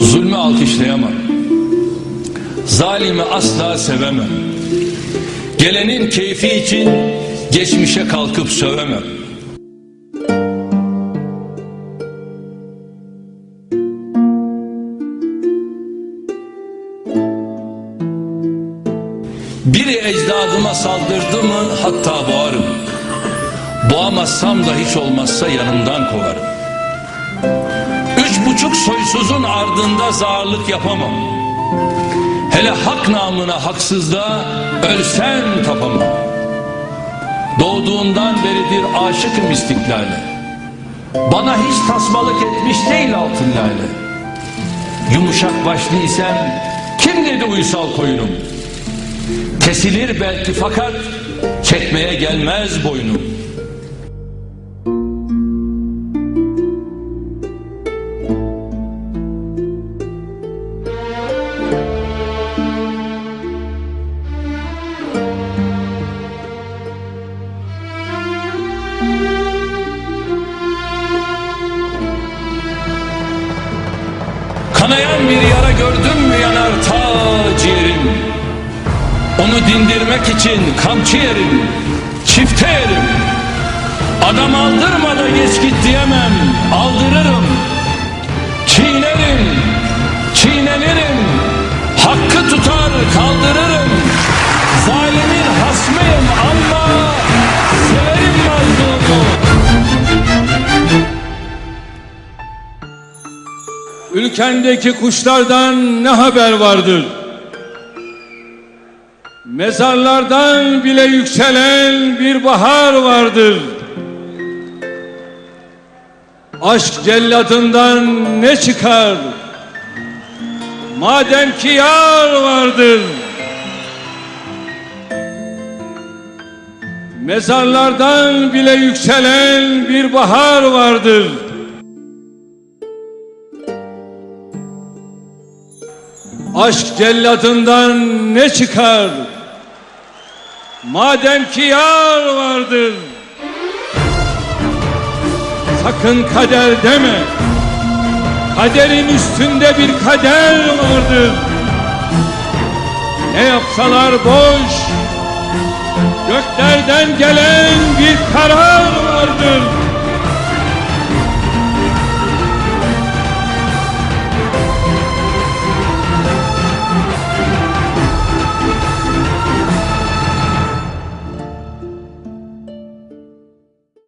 Zulmü alkışlayamam. Zalimi asla sevemem. Gelenin keyfi için geçmişe kalkıp sövemem. Biri ecdadıma saldırdı mı hatta boğarım. Boğamazsam da hiç olmazsa yanımdan kovarım. Üç buçuk soysuzun ardında zağırlık yapamam. Hele hak namına haksızlığa ölsem tapamam. Doğduğundan beridir aşıkım istiklale. Bana hiç tasmalık etmiş değil altın lale. Yumuşak başlıysam kim dedi uysal koyunum? Kesilir belki fakat çekmeye gelmez boynum. Kanayan bir yara gördün mü yanar ta ciğerim. Onu dindirmek için kamçı yerim Çifte yerim. Adam aldırma da geç git diyemem Aldırırım. Çiğnerim Çiğnenirim. Hakkı tutar kaldırırım Ülkendeki kuşlardan ne haber vardır? Mezarlardan bile yükselen bir bahar vardır. Aşk celladından ne çıkar? Madem ki yar vardır. Mezarlardan bile yükselen bir bahar vardır. Aşk celladından ne çıkar? Madem ki yar vardır. Sakın kader deme. Kaderin üstünde bir kader vardır. Ne yapsalar boş. Göklerden gelen bir karar vardır.